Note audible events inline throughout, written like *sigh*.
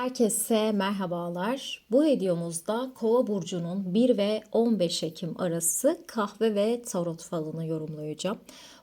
Herkese merhabalar. Bu videomuzda Kova burcunun 1 ve 15 Ekim arası kahve ve tarot falını yorumlayacağım.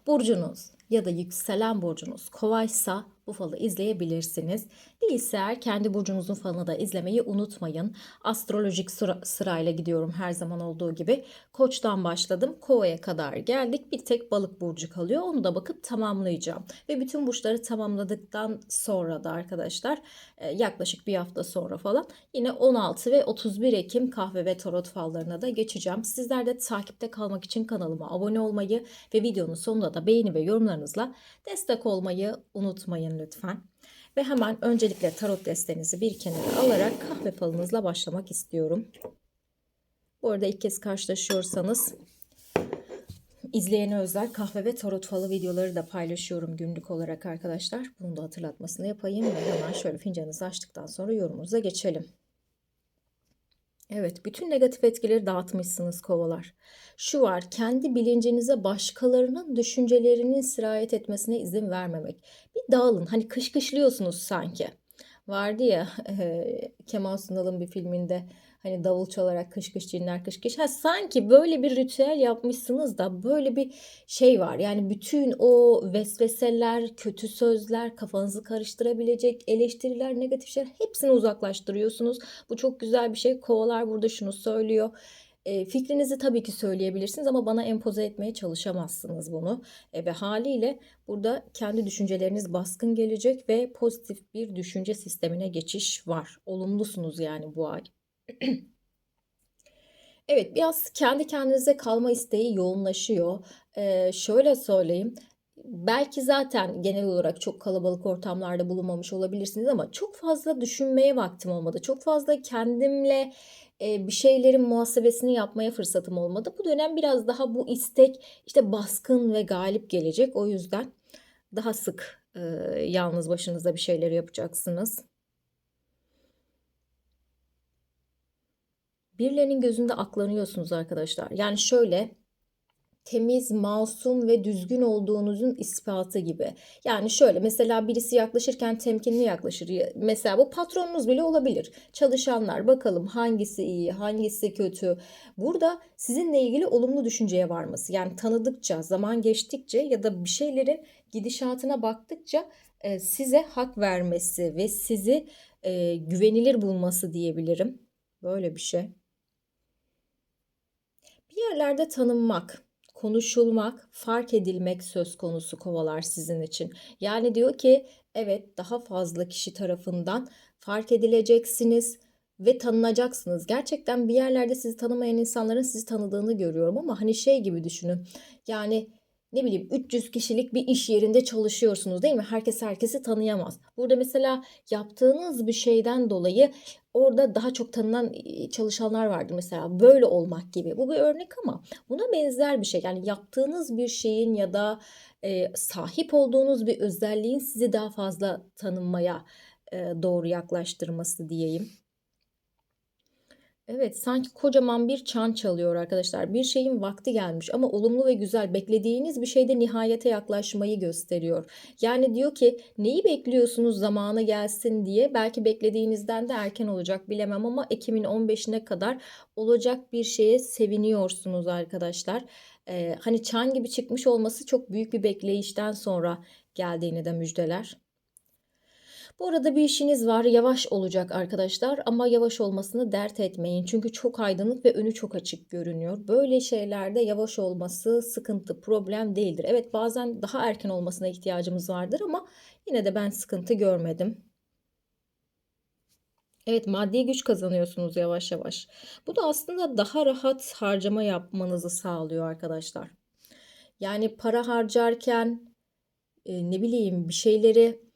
Burcunuz ya da yükselen burcunuz Kovaysa bu falı izleyebilirsiniz. Değilse eğer kendi burcunuzun falını da izlemeyi unutmayın. Astrolojik sıra, sırayla gidiyorum her zaman olduğu gibi. Koç'tan başladım. Kova'ya kadar geldik. Bir tek balık burcu kalıyor. Onu da bakıp tamamlayacağım. Ve bütün burçları tamamladıktan sonra da arkadaşlar e, yaklaşık bir hafta sonra falan yine 16 ve 31 Ekim kahve ve tarot fallarına da geçeceğim. Sizler de takipte kalmak için kanalıma abone olmayı ve videonun sonunda da beğeni ve yorumlarınızla destek olmayı unutmayın lütfen. Ve hemen öncelikle tarot destenizi bir kenara alarak kahve falınızla başlamak istiyorum. Bu arada ilk kez karşılaşıyorsanız izleyene özel kahve ve tarot falı videoları da paylaşıyorum günlük olarak arkadaşlar. Bunu da hatırlatmasını yapayım ve hemen şöyle fincanınızı açtıktan sonra yorumumuza geçelim. Evet, bütün negatif etkileri dağıtmışsınız kovalar. Şu var, kendi bilincinize başkalarının düşüncelerinin sirayet etmesine izin vermemek. Bir dağılın, hani kışkışlıyorsunuz sanki. Vardı ya *laughs* e, Kemal Sunal'ın bir filminde hani davul çalarak kış kış cinler kış kış. Ha, sanki böyle bir ritüel yapmışsınız da böyle bir şey var. Yani bütün o vesveseler, kötü sözler, kafanızı karıştırabilecek eleştiriler, negatif şeyler hepsini uzaklaştırıyorsunuz. Bu çok güzel bir şey. Kovalar burada şunu söylüyor. E, fikrinizi tabii ki söyleyebilirsiniz ama bana empoze etmeye çalışamazsınız bunu. E, ve haliyle burada kendi düşünceleriniz baskın gelecek ve pozitif bir düşünce sistemine geçiş var. Olumlusunuz yani bu ay. *clears throat* Evet, biraz kendi kendinize kalma isteği yoğunlaşıyor. Ee, şöyle söyleyeyim. Belki zaten genel olarak çok kalabalık ortamlarda bulunmamış olabilirsiniz ama çok fazla düşünmeye vaktim olmadı. Çok fazla kendimle e, bir şeylerin muhasebesini yapmaya fırsatım olmadı. Bu dönem biraz daha bu istek işte baskın ve galip gelecek. O yüzden daha sık e, yalnız başınıza bir şeyler yapacaksınız. Birilerinin gözünde aklanıyorsunuz arkadaşlar. Yani şöyle temiz, masum ve düzgün olduğunuzun ispatı gibi. Yani şöyle mesela birisi yaklaşırken temkinli yaklaşır. Mesela bu patronunuz bile olabilir. Çalışanlar bakalım hangisi iyi, hangisi kötü. Burada sizinle ilgili olumlu düşünceye varması. Yani tanıdıkça, zaman geçtikçe ya da bir şeylerin gidişatına baktıkça e, size hak vermesi ve sizi e, güvenilir bulması diyebilirim. Böyle bir şey. Bir yerlerde tanınmak, konuşulmak, fark edilmek söz konusu kovalar sizin için. Yani diyor ki evet daha fazla kişi tarafından fark edileceksiniz ve tanınacaksınız. Gerçekten bir yerlerde sizi tanımayan insanların sizi tanıdığını görüyorum ama hani şey gibi düşünün. Yani ne bileyim 300 kişilik bir iş yerinde çalışıyorsunuz değil mi? Herkes herkesi tanıyamaz. Burada mesela yaptığınız bir şeyden dolayı orada daha çok tanınan çalışanlar vardır mesela böyle olmak gibi. Bu bir örnek ama buna benzer bir şey. Yani yaptığınız bir şeyin ya da e, sahip olduğunuz bir özelliğin sizi daha fazla tanınmaya e, doğru yaklaştırması diyeyim. Evet, sanki kocaman bir çan çalıyor arkadaşlar. Bir şeyin vakti gelmiş ama olumlu ve güzel beklediğiniz bir şeyde nihayete yaklaşmayı gösteriyor. Yani diyor ki neyi bekliyorsunuz zamanı gelsin diye. Belki beklediğinizden de erken olacak bilemem ama Ekim'in 15'ine kadar olacak bir şeye seviniyorsunuz arkadaşlar. Ee, hani çan gibi çıkmış olması çok büyük bir bekleyişten sonra geldiğini de müjdeler. Bu arada bir işiniz var. Yavaş olacak arkadaşlar ama yavaş olmasını dert etmeyin. Çünkü çok aydınlık ve önü çok açık görünüyor. Böyle şeylerde yavaş olması sıkıntı, problem değildir. Evet bazen daha erken olmasına ihtiyacımız vardır ama yine de ben sıkıntı görmedim. Evet maddi güç kazanıyorsunuz yavaş yavaş. Bu da aslında daha rahat harcama yapmanızı sağlıyor arkadaşlar. Yani para harcarken ne bileyim bir şeyleri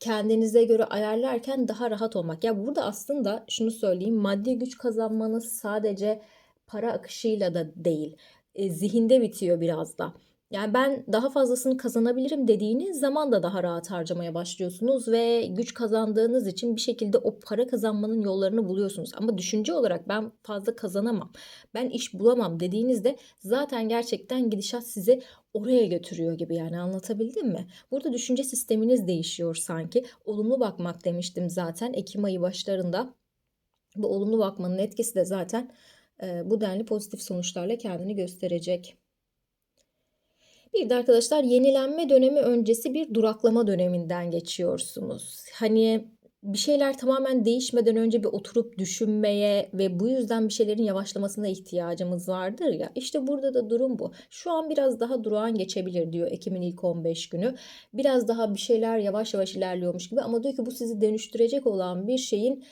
kendinize göre ayarlarken daha rahat olmak. Ya burada aslında şunu söyleyeyim maddi güç kazanmanız sadece para akışıyla da değil. E, zihinde bitiyor biraz da. Yani ben daha fazlasını kazanabilirim dediğiniz zaman da daha rahat harcamaya başlıyorsunuz ve güç kazandığınız için bir şekilde o para kazanmanın yollarını buluyorsunuz. Ama düşünce olarak ben fazla kazanamam, ben iş bulamam dediğinizde zaten gerçekten gidişat sizi oraya götürüyor gibi yani anlatabildim mi? Burada düşünce sisteminiz değişiyor sanki. Olumlu bakmak demiştim zaten Ekim ayı başlarında. Bu olumlu bakmanın etkisi de zaten bu denli pozitif sonuçlarla kendini gösterecek. Bir de arkadaşlar yenilenme dönemi öncesi bir duraklama döneminden geçiyorsunuz. Hani bir şeyler tamamen değişmeden önce bir oturup düşünmeye ve bu yüzden bir şeylerin yavaşlamasına ihtiyacımız vardır ya. İşte burada da durum bu. Şu an biraz daha durağan geçebilir diyor Ekim'in ilk 15 günü. Biraz daha bir şeyler yavaş yavaş ilerliyormuş gibi ama diyor ki bu sizi dönüştürecek olan bir şeyin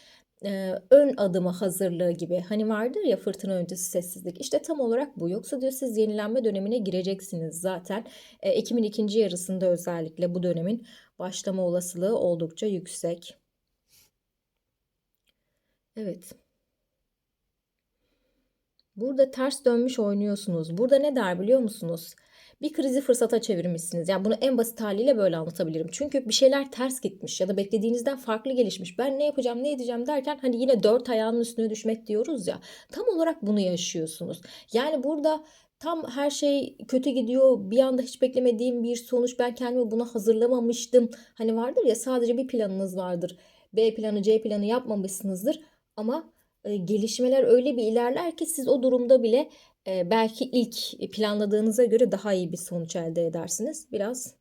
e, ön adımı hazırlığı gibi. Hani vardır ya fırtına öncesi sessizlik. İşte tam olarak bu. Yoksa diyor siz yenilenme dönemine gireceksiniz zaten. E, Ekim'in ikinci yarısında özellikle bu dönemin başlama olasılığı oldukça yüksek. Evet. Burada ters dönmüş oynuyorsunuz. Burada ne der biliyor musunuz? Bir krizi fırsata çevirmişsiniz. Yani bunu en basit haliyle böyle anlatabilirim. Çünkü bir şeyler ters gitmiş ya da beklediğinizden farklı gelişmiş. Ben ne yapacağım, ne edeceğim derken hani yine dört ayağının üstüne düşmek diyoruz ya. Tam olarak bunu yaşıyorsunuz. Yani burada tam her şey kötü gidiyor. Bir anda hiç beklemediğim bir sonuç. Ben kendimi buna hazırlamamıştım. Hani vardır ya sadece bir planınız vardır. B planı, C planı yapmamışsınızdır. Ama e, gelişmeler öyle bir ilerler ki siz o durumda bile belki ilk planladığınıza göre daha iyi bir sonuç elde edersiniz. Biraz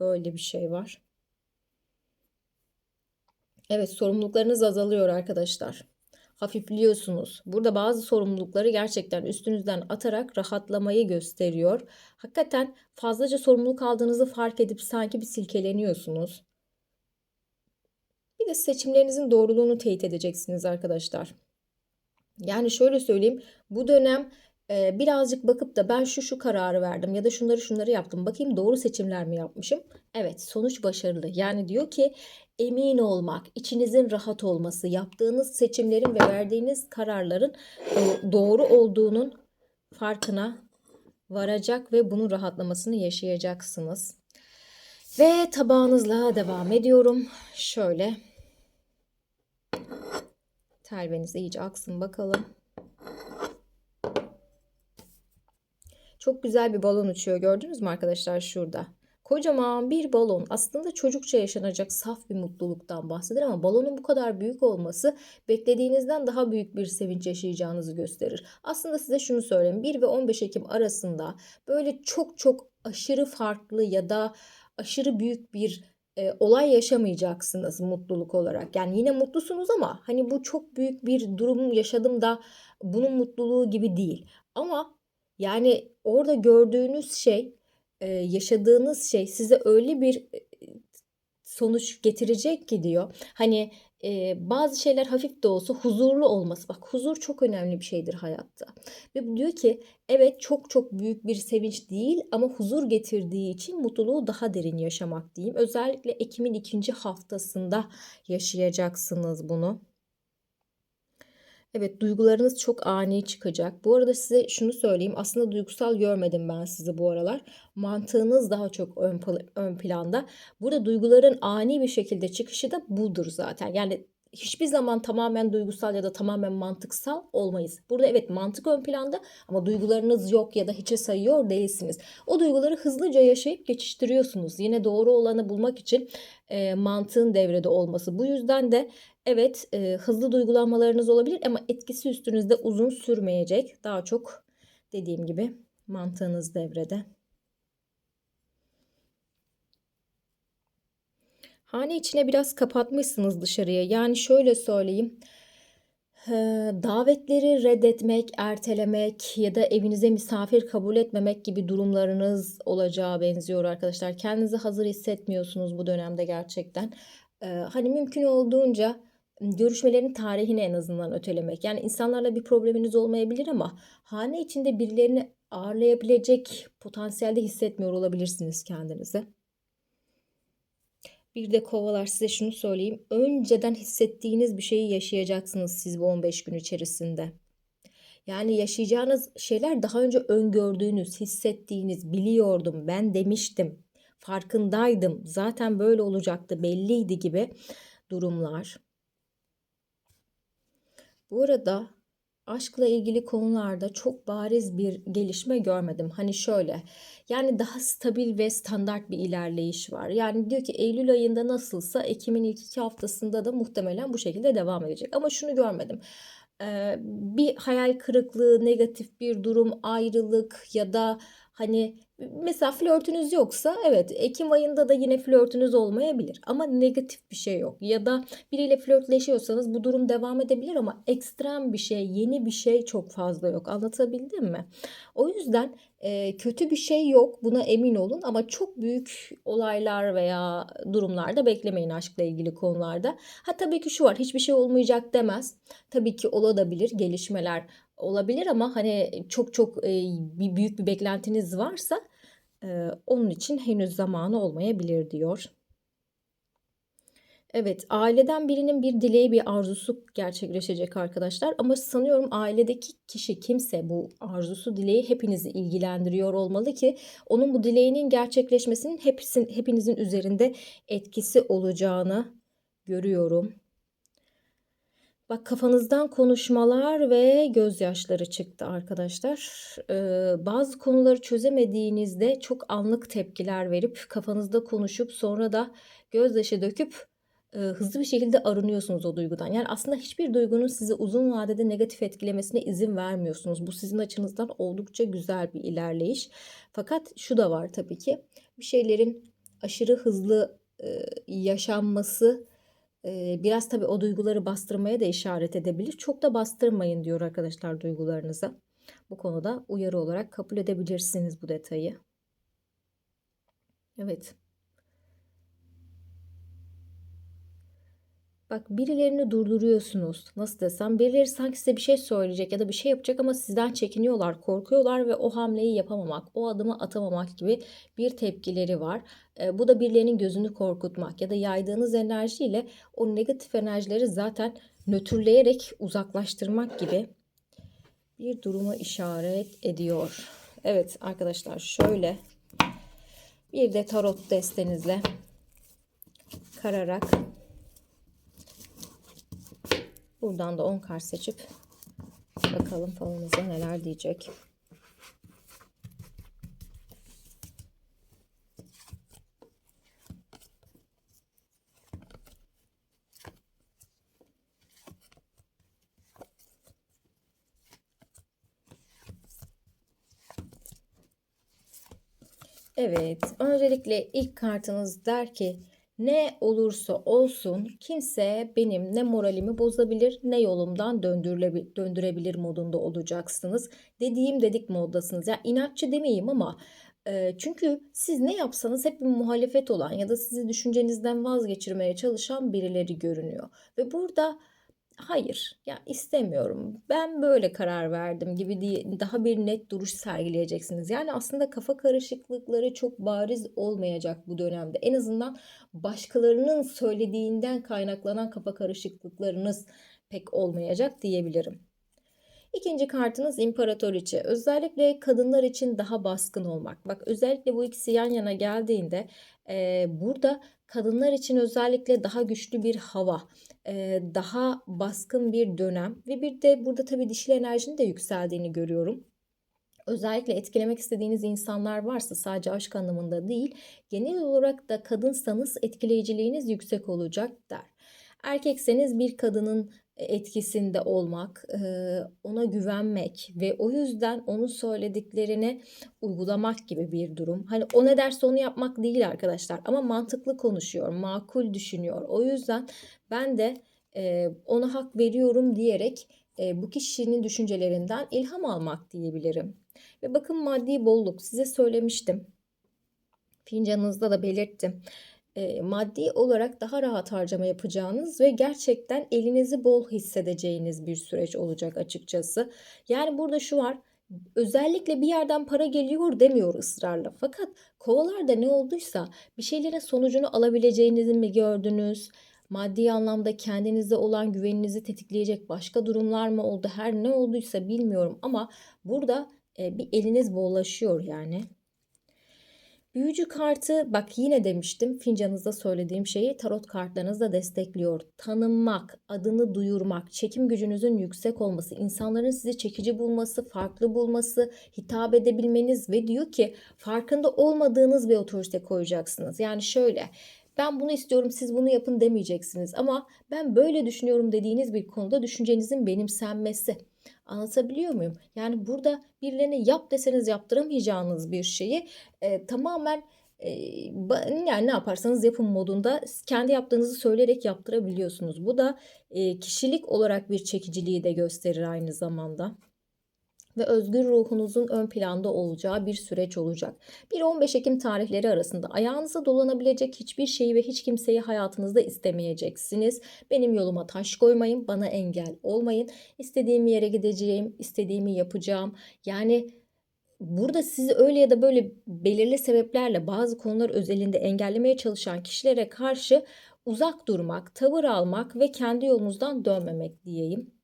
böyle bir şey var. Evet sorumluluklarınız azalıyor arkadaşlar. Hafifliyorsunuz. Burada bazı sorumlulukları gerçekten üstünüzden atarak rahatlamayı gösteriyor. Hakikaten fazlaca sorumluluk aldığınızı fark edip sanki bir silkeleniyorsunuz. Bir de seçimlerinizin doğruluğunu teyit edeceksiniz arkadaşlar. Yani şöyle söyleyeyim bu dönem birazcık bakıp da ben şu şu kararı verdim ya da şunları şunları yaptım. Bakayım doğru seçimler mi yapmışım? Evet sonuç başarılı. Yani diyor ki emin olmak, içinizin rahat olması, yaptığınız seçimlerin ve verdiğiniz kararların e, doğru olduğunun farkına varacak ve bunun rahatlamasını yaşayacaksınız. Ve tabağınızla devam ediyorum. Şöyle telveniz iyice aksın bakalım. Çok güzel bir balon uçuyor gördünüz mü arkadaşlar şurada. Kocaman bir balon aslında çocukça yaşanacak saf bir mutluluktan bahseder ama balonun bu kadar büyük olması beklediğinizden daha büyük bir sevinç yaşayacağınızı gösterir. Aslında size şunu söyleyeyim 1 ve 15 Ekim arasında böyle çok çok aşırı farklı ya da aşırı büyük bir e, olay yaşamayacaksınız mutluluk olarak. Yani yine mutlusunuz ama hani bu çok büyük bir durum yaşadım da bunun mutluluğu gibi değil. Ama yani orada gördüğünüz şey, e, yaşadığınız şey size öyle bir e, sonuç getirecek ki diyor. Hani e, bazı şeyler hafif de olsa huzurlu olması. Bak huzur çok önemli bir şeydir hayatta. Ve diyor ki evet çok çok büyük bir sevinç değil ama huzur getirdiği için mutluluğu daha derin yaşamak diyeyim. Özellikle Ekim'in ikinci haftasında yaşayacaksınız bunu. Evet duygularınız çok ani çıkacak. Bu arada size şunu söyleyeyim. Aslında duygusal görmedim ben sizi bu aralar. Mantığınız daha çok ön, ön planda. Burada duyguların ani bir şekilde çıkışı da budur zaten. Yani hiçbir zaman tamamen duygusal ya da tamamen mantıksal olmayız. Burada evet mantık ön planda ama duygularınız yok ya da hiçe sayıyor değilsiniz. O duyguları hızlıca yaşayıp geçiştiriyorsunuz. Yine doğru olanı bulmak için e, mantığın devrede olması. Bu yüzden de evet e, hızlı duygulanmalarınız olabilir ama etkisi üstünüzde uzun sürmeyecek. Daha çok dediğim gibi mantığınız devrede. Hane içine biraz kapatmışsınız dışarıya. Yani şöyle söyleyeyim. Davetleri reddetmek, ertelemek ya da evinize misafir kabul etmemek gibi durumlarınız olacağı benziyor arkadaşlar. Kendinizi hazır hissetmiyorsunuz bu dönemde gerçekten. Hani mümkün olduğunca görüşmelerin tarihini en azından ötelemek. Yani insanlarla bir probleminiz olmayabilir ama hane içinde birilerini ağırlayabilecek potansiyelde hissetmiyor olabilirsiniz kendinizi. Bir de kovalar size şunu söyleyeyim. Önceden hissettiğiniz bir şeyi yaşayacaksınız siz bu 15 gün içerisinde. Yani yaşayacağınız şeyler daha önce öngördüğünüz, hissettiğiniz, biliyordum, ben demiştim, farkındaydım, zaten böyle olacaktı, belliydi gibi durumlar. Bu arada aşkla ilgili konularda çok bariz bir gelişme görmedim. Hani şöyle yani daha stabil ve standart bir ilerleyiş var. Yani diyor ki Eylül ayında nasılsa Ekim'in ilk iki haftasında da muhtemelen bu şekilde devam edecek. Ama şunu görmedim. Ee, bir hayal kırıklığı, negatif bir durum, ayrılık ya da hani mesela flörtünüz yoksa evet Ekim ayında da yine flörtünüz olmayabilir ama negatif bir şey yok ya da biriyle flörtleşiyorsanız bu durum devam edebilir ama ekstrem bir şey, yeni bir şey çok fazla yok. Anlatabildim mi? O yüzden e, kötü bir şey yok buna emin olun ama çok büyük olaylar veya durumlarda beklemeyin aşkla ilgili konularda. Ha tabii ki şu var hiçbir şey olmayacak demez. Tabii ki olabilir gelişmeler olabilir ama hani çok çok e, bir büyük bir beklentiniz varsa e, onun için henüz zamanı olmayabilir diyor. Evet, aileden birinin bir dileği, bir arzusu gerçekleşecek arkadaşlar. Ama sanıyorum ailedeki kişi kimse bu arzusu, dileği hepinizi ilgilendiriyor olmalı ki onun bu dileğinin gerçekleşmesinin hepsin, hepinizin üzerinde etkisi olacağını görüyorum. Bak kafanızdan konuşmalar ve gözyaşları çıktı arkadaşlar. Ee, bazı konuları çözemediğinizde çok anlık tepkiler verip kafanızda konuşup sonra da gözyaşı döküp e, hızlı bir şekilde arınıyorsunuz o duygudan. Yani aslında hiçbir duygunun sizi uzun vadede negatif etkilemesine izin vermiyorsunuz. Bu sizin açınızdan oldukça güzel bir ilerleyiş. Fakat şu da var tabii ki bir şeylerin aşırı hızlı e, yaşanması biraz tabii o duyguları bastırmaya da işaret edebilir. Çok da bastırmayın diyor arkadaşlar duygularınıza. Bu konuda uyarı olarak kabul edebilirsiniz bu detayı. Evet. Bak birilerini durduruyorsunuz. Nasıl desem birileri sanki size bir şey söyleyecek ya da bir şey yapacak ama sizden çekiniyorlar, korkuyorlar ve o hamleyi yapamamak, o adımı atamamak gibi bir tepkileri var. E, bu da birilerinin gözünü korkutmak ya da yaydığınız enerjiyle o negatif enerjileri zaten nötrleyerek uzaklaştırmak gibi bir durumu işaret ediyor. Evet arkadaşlar şöyle bir de tarot destenizle kararak Buradan da 10 kart seçip bakalım falımızda neler diyecek. Evet, öncelikle ilk kartınız der ki ne olursa olsun kimse benim ne moralimi bozabilir ne yolumdan döndürebilir modunda olacaksınız. Dediğim dedik moddasınız. Ya yani inatçı demeyeyim ama e, çünkü siz ne yapsanız hep bir muhalefet olan ya da sizi düşüncenizden vazgeçirmeye çalışan birileri görünüyor. Ve burada hayır ya istemiyorum ben böyle karar verdim gibi diye daha bir net duruş sergileyeceksiniz. Yani aslında kafa karışıklıkları çok bariz olmayacak bu dönemde. En azından başkalarının söylediğinden kaynaklanan kafa karışıklıklarınız pek olmayacak diyebilirim. İkinci kartınız İmparatoriçe. Özellikle kadınlar için daha baskın olmak. Bak özellikle bu ikisi yan yana geldiğinde e, burada kadınlar için özellikle daha güçlü bir hava, e, daha baskın bir dönem ve bir de burada tabii dişil enerjinin de yükseldiğini görüyorum. Özellikle etkilemek istediğiniz insanlar varsa sadece aşk anlamında değil, genel olarak da kadınsanız etkileyiciliğiniz yüksek olacak der. Erkekseniz bir kadının etkisinde olmak, ona güvenmek ve o yüzden onun söylediklerini uygulamak gibi bir durum. Hani o ne derse onu yapmak değil arkadaşlar ama mantıklı konuşuyor, makul düşünüyor. O yüzden ben de ona hak veriyorum diyerek bu kişinin düşüncelerinden ilham almak diyebilirim. Ve bakın maddi bolluk size söylemiştim. Fincanınızda da belirttim e, maddi olarak daha rahat harcama yapacağınız ve gerçekten elinizi bol hissedeceğiniz bir süreç olacak açıkçası. Yani burada şu var. Özellikle bir yerden para geliyor demiyor ısrarla. Fakat kovalarda ne olduysa bir şeylerin sonucunu alabileceğinizi mi gördünüz? maddi anlamda kendinize olan güveninizi tetikleyecek başka durumlar mı oldu? Her ne olduysa bilmiyorum ama burada e, bir eliniz bollaşıyor yani. Büyücü kartı bak yine demiştim fincanınızda söylediğim şeyi tarot kartlarınız da destekliyor. Tanınmak, adını duyurmak, çekim gücünüzün yüksek olması, insanların sizi çekici bulması, farklı bulması, hitap edebilmeniz ve diyor ki farkında olmadığınız bir otorite koyacaksınız. Yani şöyle ben bunu istiyorum siz bunu yapın demeyeceksiniz ama ben böyle düşünüyorum dediğiniz bir konuda düşüncenizin benimsenmesi. Anlatabiliyor muyum? Yani burada birilerine yap deseniz yaptıramayacağınız bir şeyi e, tamamen e, yani ne yaparsanız yapın modunda kendi yaptığınızı söyleyerek yaptırabiliyorsunuz. Bu da e, kişilik olarak bir çekiciliği de gösterir aynı zamanda ve özgür ruhunuzun ön planda olacağı bir süreç olacak. 1-15 Ekim tarihleri arasında ayağınıza dolanabilecek hiçbir şeyi ve hiç kimseyi hayatınızda istemeyeceksiniz. Benim yoluma taş koymayın, bana engel olmayın. İstediğim yere gideceğim, istediğimi yapacağım. Yani burada sizi öyle ya da böyle belirli sebeplerle bazı konular özelinde engellemeye çalışan kişilere karşı uzak durmak, tavır almak ve kendi yolunuzdan dönmemek diyeyim.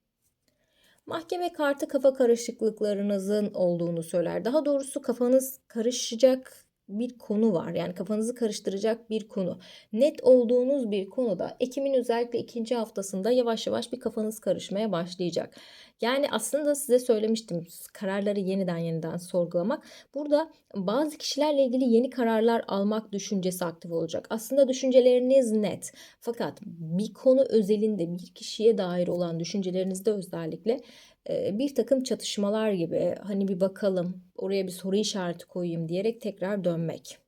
Mahkeme kartı kafa karışıklıklarınızın olduğunu söyler. Daha doğrusu kafanız karışacak bir konu var. Yani kafanızı karıştıracak bir konu. Net olduğunuz bir konuda Ekim'in özellikle ikinci haftasında yavaş yavaş bir kafanız karışmaya başlayacak. Yani aslında size söylemiştim kararları yeniden yeniden sorgulamak. Burada bazı kişilerle ilgili yeni kararlar almak düşüncesi aktif olacak. Aslında düşünceleriniz net. Fakat bir konu özelinde bir kişiye dair olan düşüncelerinizde özellikle bir takım çatışmalar gibi hani bir bakalım oraya bir soru işareti koyayım diyerek tekrar dönmek.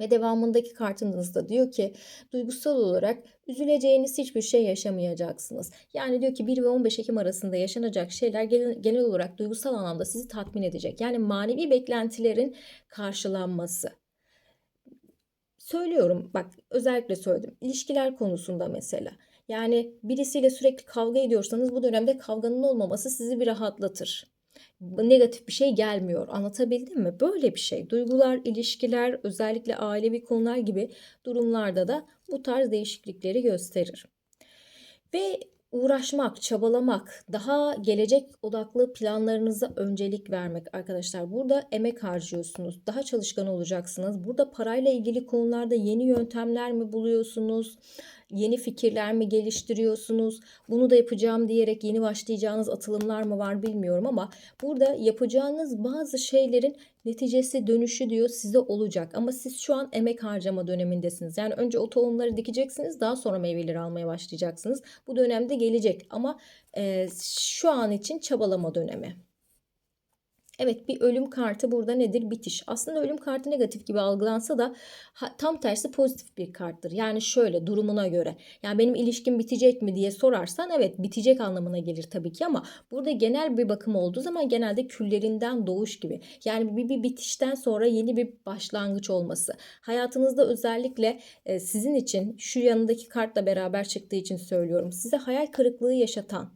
Ve devamındaki kartınızda diyor ki duygusal olarak üzüleceğiniz hiçbir şey yaşamayacaksınız. Yani diyor ki 1 ve 15 Ekim arasında yaşanacak şeyler genel olarak duygusal anlamda sizi tatmin edecek. Yani manevi beklentilerin karşılanması. Söylüyorum bak özellikle söyledim. İlişkiler konusunda mesela. Yani birisiyle sürekli kavga ediyorsanız bu dönemde kavganın olmaması sizi bir rahatlatır. Negatif bir şey gelmiyor. Anlatabildim mi? Böyle bir şey. Duygular, ilişkiler, özellikle ailevi konular gibi durumlarda da bu tarz değişiklikleri gösterir. Ve uğraşmak, çabalamak, daha gelecek odaklı planlarınıza öncelik vermek arkadaşlar. Burada emek harcıyorsunuz. Daha çalışkan olacaksınız. Burada parayla ilgili konularda yeni yöntemler mi buluyorsunuz? Yeni fikirler mi geliştiriyorsunuz? Bunu da yapacağım diyerek yeni başlayacağınız atılımlar mı var bilmiyorum ama burada yapacağınız bazı şeylerin neticesi dönüşü diyor size olacak. Ama siz şu an emek harcama dönemindesiniz. Yani önce o tohumları dikeceksiniz daha sonra meyveleri almaya başlayacaksınız. Bu dönemde gelecek ama e, şu an için çabalama dönemi. Evet bir ölüm kartı burada nedir? Bitiş. Aslında ölüm kartı negatif gibi algılansa da tam tersi pozitif bir karttır. Yani şöyle durumuna göre. Yani benim ilişkim bitecek mi diye sorarsan evet bitecek anlamına gelir tabii ki ama burada genel bir bakım olduğu zaman genelde küllerinden doğuş gibi. Yani bir, bir bitişten sonra yeni bir başlangıç olması. Hayatınızda özellikle e, sizin için şu yanındaki kartla beraber çıktığı için söylüyorum. Size hayal kırıklığı yaşatan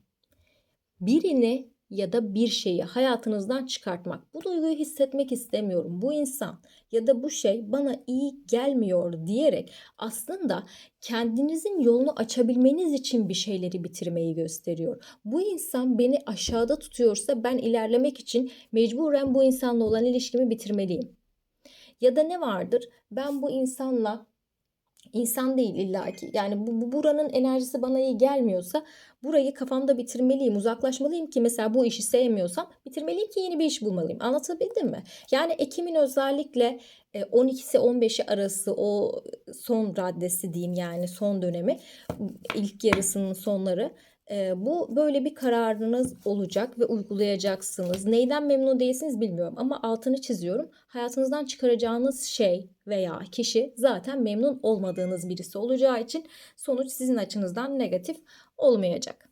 birini ya da bir şeyi hayatınızdan çıkartmak. Bu duyguyu hissetmek istemiyorum. Bu insan ya da bu şey bana iyi gelmiyor diyerek aslında kendinizin yolunu açabilmeniz için bir şeyleri bitirmeyi gösteriyor. Bu insan beni aşağıda tutuyorsa ben ilerlemek için mecburen bu insanla olan ilişkimi bitirmeliyim. Ya da ne vardır? Ben bu insanla İnsan değil illaki. Yani bu, bu buranın enerjisi bana iyi gelmiyorsa burayı kafamda bitirmeliyim, uzaklaşmalıyım ki mesela bu işi sevmiyorsam bitirmeliyim ki yeni bir iş bulmalıyım. Anlatabildim mi? Yani Ekim'in özellikle 12'si e, 15'i arası o son raddesi diyeyim yani son dönemi ilk yarısının sonları bu böyle bir kararınız olacak ve uygulayacaksınız. Neyden memnun değilsiniz bilmiyorum ama altını çiziyorum. Hayatınızdan çıkaracağınız şey veya kişi zaten memnun olmadığınız birisi olacağı için sonuç sizin açınızdan negatif olmayacak.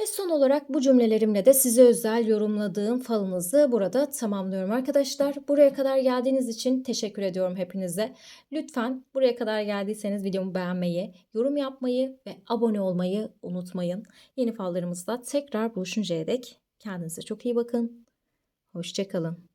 Ve son olarak bu cümlelerimle de size özel yorumladığım falınızı burada tamamlıyorum arkadaşlar. Buraya kadar geldiğiniz için teşekkür ediyorum hepinize. Lütfen buraya kadar geldiyseniz videomu beğenmeyi, yorum yapmayı ve abone olmayı unutmayın. Yeni fallarımızda tekrar buluşuncaya dek kendinize çok iyi bakın. Hoşçakalın.